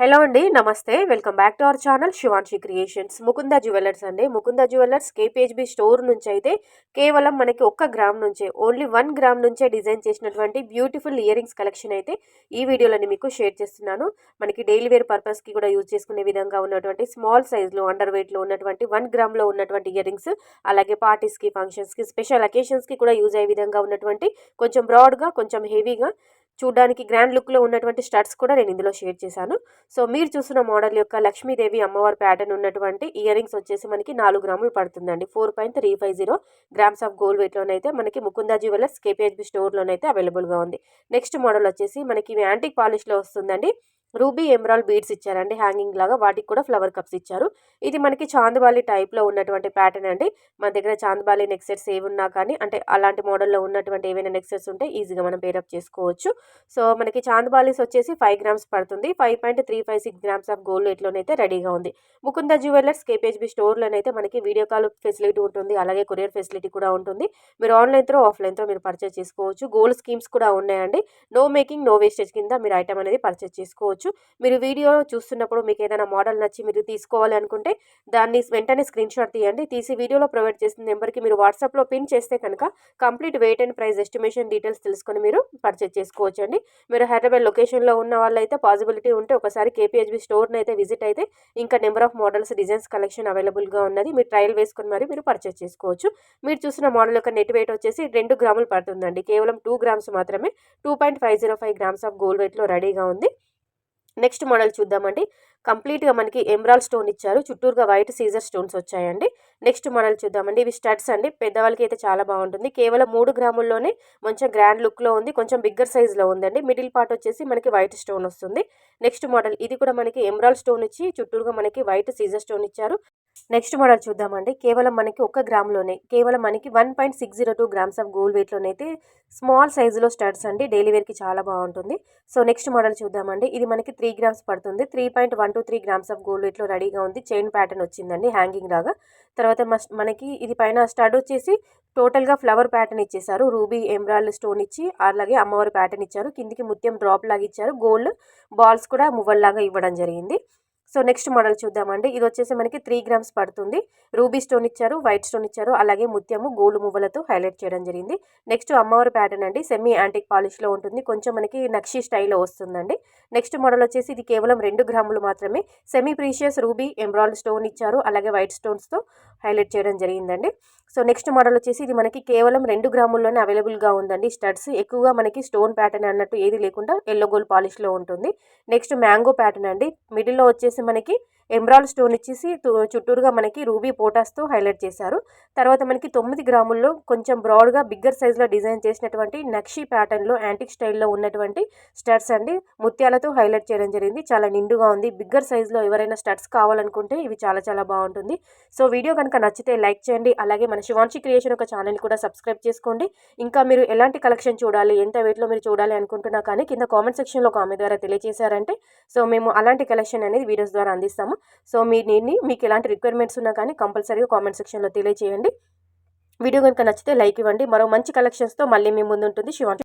Hello అండి నమస్తే. Welcome back to our channel Shivanshi creations. Mukunda jewellers అండి. Mukunda jewellers KPHB store నుంచి అయితే కేవలం మనకి ఒక్క గ్రామ్ నుంచే ఓన్లీ వన్ గ్రామ్ నుంచే డిజైన్ చేసినటువంటి బ్యూటిఫుల్ ఇయర్ రింగ్స్ కలెక్షన్ అయితే ఈ వీడియోలోని మీకు షేర్ చేస్తున్నాను. మనకి డైలీ వేర్ పర్పస్కి కూడా యూజ్ చేసుకునే విధంగా ఉన్నటువంటి స్మాల్ సైజ్లో అండర్ వెయిట్లో ఉన్నటువంటి వన్ గ్రామ్లో ఉన్నటువంటి ఇయర్ రింగ్స్ అలాగే పార్టీస్కి ఫంక్షన్స్కి స్పెషల్ అకేషన్స్కి కూడా యూజ్ అయ్యే విధంగా ఉన్నటువంటి కొంచెం బ్రాడ్గా కొంచెం హెవీగా చూడడానికి గ్రాండ్ లుక్లో ఉన్నటువంటి స్టడ్స్ కూడా నేను ఇందులో షేర్ చేశాను. సో మీరు చూసిన మోడల్ యొక్క లక్ష్మీదేవి అమ్మవారి ప్యాటర్న్ ఉన్నటువంటి ఇయర్ వచ్చేసి మనకి నాలుగు గ్రాములు పడుతుందండి. Four point three five zero grams of gold వెయిట్లోనైతే మనకి ముకుందా జ్యువెలర్స్ కేపీహెచ్బి స్టోర్లోనైతే అవైలబుల్గా ఉంది. నెక్స్ట్ మోడల్ వచ్చేసి మనకి యాంటిక్ పాలిష్లో వస్తుందండి. రూబీ ఎమరాల్డ్ బీడ్స్ ఇచ్చారండి హ్యాంగింగ్ లాగా వాటికి కూడా ఫ్లవర్ కప్స్ ఇచ్చారు. ఇది మనకి చాందబాలి టైప్లో ఉన్నటువంటి ప్యాటర్న్ అండి. మన దగ్గర చాందబాలి నెక్ సెట్స్ ఏవి ఉన్నా కానీ అంటే అలాంటి మోడల్లో ఉన్నటువంటి ఏవైనా నెక్ సెట్స్ ఉంటే ఈజీగా మనం పేరప్ చేసుకోవచ్చు. సో మనకి చాందబాలీస్ వచ్చేసి ఫైవ్ గ్రామ్స్ పడుతుంది. Five point three five six grams of gold ఎట్లోనైతే రెడీగా ఉంది. ముకుంద జ్యువెలర్స్ కేపీహెచ్బి స్టోర్లోనైతే మనకి వీడియో కాల్ ఫెసిలిటీ ఉంటుంది. అలాగే కొరియర్ ఫెసిలిటీ కూడా ఉంటుంది. మీరు ఆన్లైన్ త్రో ఆఫ్లైన్ త్రో మీరు పర్చేస్ చేసుకోవచ్చు. గోల్డ్ స్కీమ్స్ కూడా ఉన్నాయండి. నో మేకింగ్ నో వేస్టేజ్ కింద మీరు ఐటమ్ అనేది పర్చేస్ చేసుకోవచ్చు. చేసుకోవచ్చు మీరు వీడియో చూస్తున్నప్పుడు మీకు ఏదైనా మోడల్ నచ్చి మీరు తీసుకోవాలి అనుకుంటే దాన్ని వెంటనే స్క్రీన్ షాట్ తీయండి. తీసి వీడియోలో ప్రొవైడ్ చేసిన నెంబర్కి మీరు వాట్సాప్లో పిన్ చేస్తే కనుక complete weight and price estimation details తెలుసుకొని మీరు పర్చేజ్ చేసుకోవచ్చు అండి మీరు హైదరాబాద్ లొకేషన్లో ఉన్న వాళ్ళైతే పాసిబిలిటీ ఉంటే ఒకసారి కేపీహెచ్బి స్టోర్ని అయితే విజిట్ అయితే ఇంకా number of models designs collection అవైలబుల్గా ఉన్నది. మీరు ట్రయల్ వేసుకొని మరి మీరు పర్చేజ్ చేసుకోవచ్చు. మీరు చూసిన మోడల్ యొక్క నెట్ వెయిట్ వచ్చేసి రెండు గ్రాములు పడుతుందండి. కేవలం టూ గ్రామ్స్ మాత్రమే. Two point five zero five grams of gold వెయిట్లో రెడీగా ఉంది. నెక్స్ట్ మోడల్ చూద్దామండి. కంప్లీట్గా మనకి ఎమ్రాల్ స్టోన్ ఇచ్చారు. చుట్టూరుగా వైట్ సీజర్ స్టోన్స్ వచ్చాయండి. నెక్స్ట్ మోడల్ చూద్దామండి. ఇవి స్టడ్స్ అండి. పెద్దవాళ్ళకి అయితే చాలా బాగుంటుంది. కేవలం మూడు గ్రాముల్లోనే కొంచెం గ్రాండ్ లుక్లో ఉంది. కొంచెం బిగ్గర్ సైజ్లో ఉందండి. మిడిల్ పార్ట్ వచ్చేసి మనకి వైట్ స్టోన్ వస్తుంది. నెక్స్ట్ మోడల్ ఇది కూడా మనకి ఎమ్రాల్ స్టోన్ ఇచ్చి చుట్టూరుగా మనకి వైట్ సీజర్ స్టోన్ ఇచ్చారు. నెక్స్ట్ మోడల్ చూద్దామండి. కేవలం మనకి ఒక గ్రామ్లోనే కేవలం మనకి one point six zero two grams of gold వెయిట్లోనైతే small సైజులో స్టడ్స్ అండి. డైలీ వేర్కి చాలా బాగుంటుంది. సో నెక్స్ట్ మోడల్ చూద్దామండి. ఇది మనకి త్రీ గ్రామ్స్ పడుతుంది. Three point one two three grams of gold వెయిట్లో రెడీగా ఉంది. చైన్ ప్యాటర్న్ వచ్చిందండి హ్యాంగింగ్ లాగా. తర్వాత మనకి ఇది పైన స్టడ్ వచ్చేసి టోటల్గా ఫ్లవర్ ప్యాటర్న్ ఇచ్చేసారు. రూబీ ఎమ్రాల్డ్ స్టోన్ ఇచ్చి అలాగే అమ్మవారి ప్యాటర్న్ ఇచ్చారు. కిందికి ముత్యం డ్రాప్ లాగా ఇచ్చారు. గోల్డ్ బాల్స్ కూడా మువ్వల్లాగా ఇవ్వడం జరిగింది. సో నెక్స్ట్ మోడల్ చూద్దామండి. ఇది వచ్చేసి మనకి త్రీ గ్రామ్స్ పడుతుంది. రూబీ స్టోన్ ఇచ్చారు వైట్ స్టోన్ ఇచ్చారు అలాగే ముత్యము గోల్డ్ మువ్వలతో హైలైట్ చేయడం జరిగింది. నెక్స్ట్ అమ్మవారి ప్యాటర్న్ అండి సెమీ యాంటిక్ పాలిష్లో ఉంటుంది. కొంచెం మనకి నక్షి స్టైల్లో వస్తుందండి. నెక్స్ట్ మోడల్ వచ్చేసి ఇది కేవలం రెండు గ్రాములు మాత్రమే. Semi precious ruby emerald stone ఇచ్చారు అలాగే వైట్ స్టోన్స్తో హైలైట్ చేయడం జరిగిందండి. సో నెక్స్ట్ మోడల్ వచ్చేసి ఇది మనకి కేవలం రెండు గ్రాముల్లోనే అవైలబుల్గా ఉందండి. స్టడ్స్ ఎక్కువగా మనకి స్టోన్ ప్యాటర్న్ అన్నట్టు ఏది లేకుండా ఎల్లో గోల్డ్ పాలిష్లో ఉంటుంది. నెక్స్ట్ మ్యాంగో ప్యాటర్న్ అండి. మిడిల్లో వచ్చేసి మనకి ఎమ్రాల్ స్టోన్ ఇచ్చేసి చుట్టూరుగా మనకి రూబీ పోటాస్తో హైలైట్ చేశారు. తర్వాత మనకి తొమ్మిది గ్రాముల్లో కొంచెం బ్రాడ్గా బిగ్గర్ సైజ్లో డిజైన్ చేసినటువంటి నక్షి ప్యాటర్న్లో యాంటిక్ స్టైల్లో ఉన్నటువంటి స్టడ్స్ అండి. ముత్యాలతో హైలైట్ చేయడం జరిగింది. చాలా నిండుగా ఉంది. బిగ్గర్ సైజ్లో ఎవరైనా స్టడ్స్ కావాలనుకుంటే ఇవి చాలా చాలా బాగుంటుంది. సో వీడియో కనుక నచ్చితే లైక్ చేయండి. అలాగే మన శివాంశి క్రియేషన్ ఒక ఛానల్ కూడా సబ్స్క్రైబ్ చేసుకోండి. ఇంకా మీరు ఎలాంటి కలెక్షన్ చూడాలి ఎంత వెయిట్లో మీరు చూడాలి అనుకుంటున్నా కానీ కింద కామెంట్ సెక్షన్లో కామెంట్ ద్వారా తెలియజేశారంటే సో మేము అలాంటి కలెక్షన్ అనేది వీడియోస్ ద్వారా అందిస్తాము. సో మీ నేను మీకు ఎలాంటి రిక్వైర్మెంట్స్ ఉన్నా కానీ కంపల్సరీగా కామెంట్ సెక్షన్లో తెలియజేయండి వీడియో కనుక నచ్చితే లైక్ ఇవ్వండి. మరో మంచి కలెక్షన్స్తో మళ్ళీ మీ ముందు ఉంటుంది శివాంటి